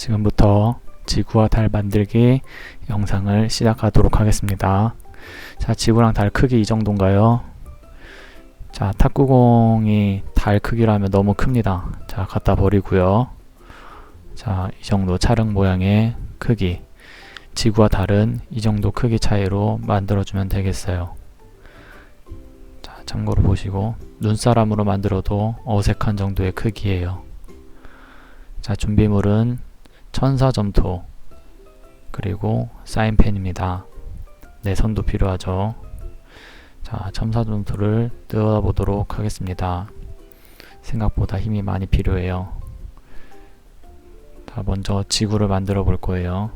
지금부터 지구와 달 만들기 영상을 시작하도록 하겠습니다. 자, 지구랑 달 크기 이 정도인가요? 자, 탁구공이 달 크기라면 너무 큽니다. 자, 갖다 버리고요. 자, 이 정도 차릉 모양의 크기. 지구와 달은 이 정도 크기 차이로 만들어주면 되겠어요. 자, 참고로 보시고 눈사람으로 만들어도 어색한 정도의 크기예요. 자, 준비물은 천사 점토 그리고 사인펜입니다. 네, 선도 필요하죠. 자, 천사 점토를 뜯어보도록 하겠습니다. 생각보다 힘이 많이 필요해요. 자, 먼저 지구를 만들어 볼 거예요.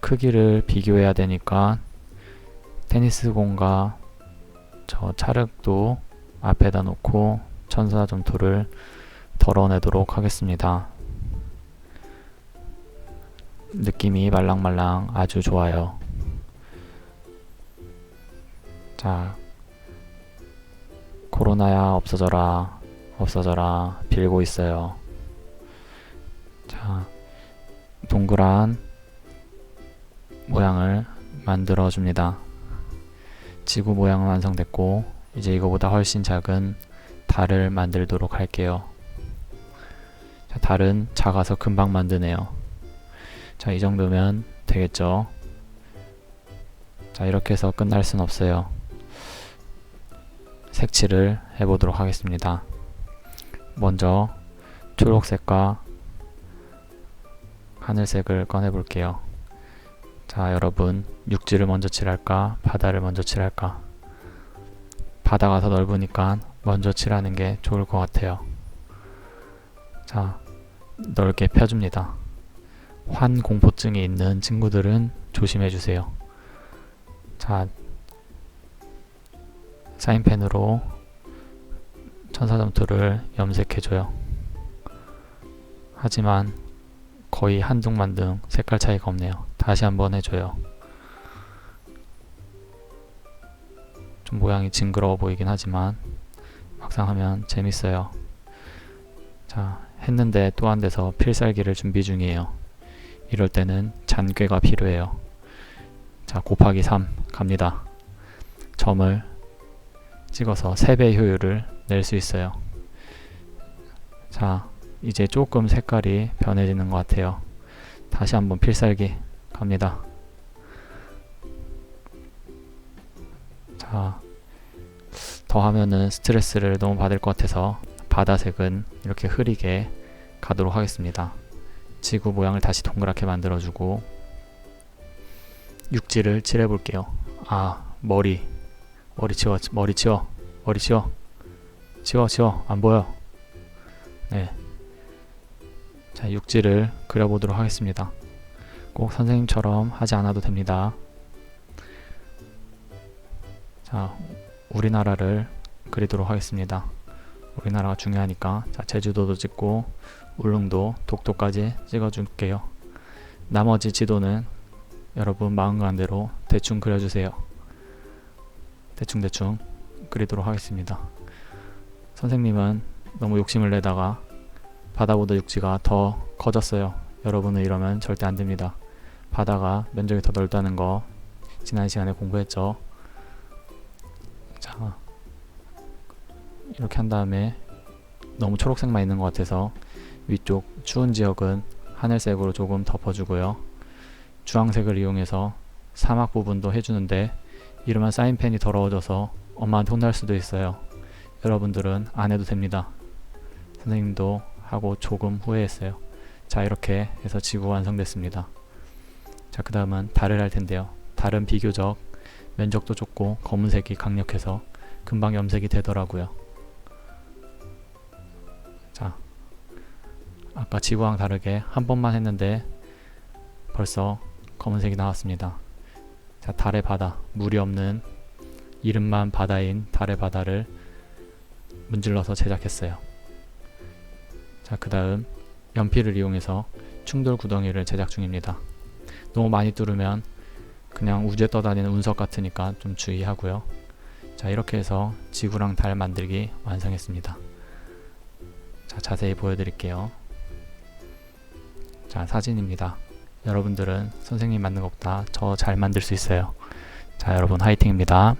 크기를 비교해야 되니까 테니스 공과 저 찰흙도 앞에다 놓고 천사 점토를 덜어내도록 하겠습니다. 느낌이 말랑말랑 아주 좋아요. 자, 코로나야 없어져라, 없어져라, 빌고 있어요. 자, 동그란 모양을 만들어 줍니다. 지구 모양은 완성됐고, 이제 이거보다 훨씬 작은 달을 만들도록 할게요. 자, 달은 작아서 금방 만드네요. 자, 이 정도면 되겠죠. 자, 이렇게 해서 끝날 순 없어요. 색칠을 해보도록 하겠습니다. 먼저 초록색과 하늘색을 꺼내 볼게요. 자, 여러분, 육지를 먼저 칠할까? 바다를 먼저 칠할까? 바다가 더 넓으니까 먼저 칠하는 게 좋을 것 같아요. 자, 넓게 펴줍니다. 환 공포증이 있는 친구들은 조심해 주세요. 자, 사인펜으로 천사점토를 염색해줘요. 하지만 거의 한둥만둥 색깔 차이가 없네요. 다시 한번 해줘요. 좀 모양이 징그러워 보이긴 하지만 막상 하면 재밌어요. 자, 했는데 또안 돼서 필살기를 준비 중이에요. 이럴 때는 잔꾀가 필요해요. 자, 곱하기 3 갑니다. 점을 찍어서 3배 효율을 낼 수 있어요. 자, 이제 조금 색깔이 변해지는 것 같아요. 다시 한번 필살기 갑니다. 자, 더 하면은 스트레스를 너무 받을 것 같아서 바다색은 이렇게 흐리게 가도록 하겠습니다. 지구 모양을 다시 동그랗게 만들어주고 육지를 칠해 볼게요. 아 머리 머리 치워 머리 치워 머리 치워 치워 치워 안 보여. 네. 자 육지를 그려보도록 하겠습니다. 꼭 선생님처럼 하지 않아도 됩니다. 자 우리나라를 그리도록 하겠습니다. 우리나라가 중요하니까 자 제주도도 찍고 울릉도, 독도까지 찍어줄게요. 나머지 지도는 여러분 마음 가는 대로 대충 그려주세요. 대충대충 그리도록 하겠습니다. 선생님은 너무 욕심을 내다가 바다보다 육지가 더 커졌어요. 여러분은 이러면 절대 안 됩니다. 바다가 면적이 더 넓다는 거 지난 시간에 공부했죠. 이렇게 한 다음에 너무 초록색만 있는 것 같아서 위쪽 추운 지역은 하늘색으로 조금 덮어주고요. 주황색을 이용해서 사막 부분도 해주는데 이러면 사인펜이 더러워져서 엄마한테 혼날 수도 있어요. 여러분들은 안 해도 됩니다. 선생님도 하고 조금 후회했어요. 자 이렇게 해서 지구 완성됐습니다. 자 그 다음은 달을 할 텐데요. 달은 비교적 면적도 좁고 검은색이 강력해서 금방 염색이 되더라고요. 아까 지구랑 다르게 한 번만 했는데 벌써 검은색이 나왔습니다. 자, 달의 바다, 물이 없는 이름만 바다인 달의 바다를 문질러서 제작했어요. 자, 그 다음 연필을 이용해서 충돌 구덩이를 제작 중입니다. 너무 많이 뚫으면 그냥 우주에 떠다니는 운석 같으니까 좀 주의하고요. 자, 이렇게 해서 지구랑 달 만들기 완성했습니다. 자, 자세히 보여드릴게요. 자, 사진입니다. 여러분들은 선생님 만든 것보다 저 잘 만들 수 있어요. 자, 여러분 화이팅입니다.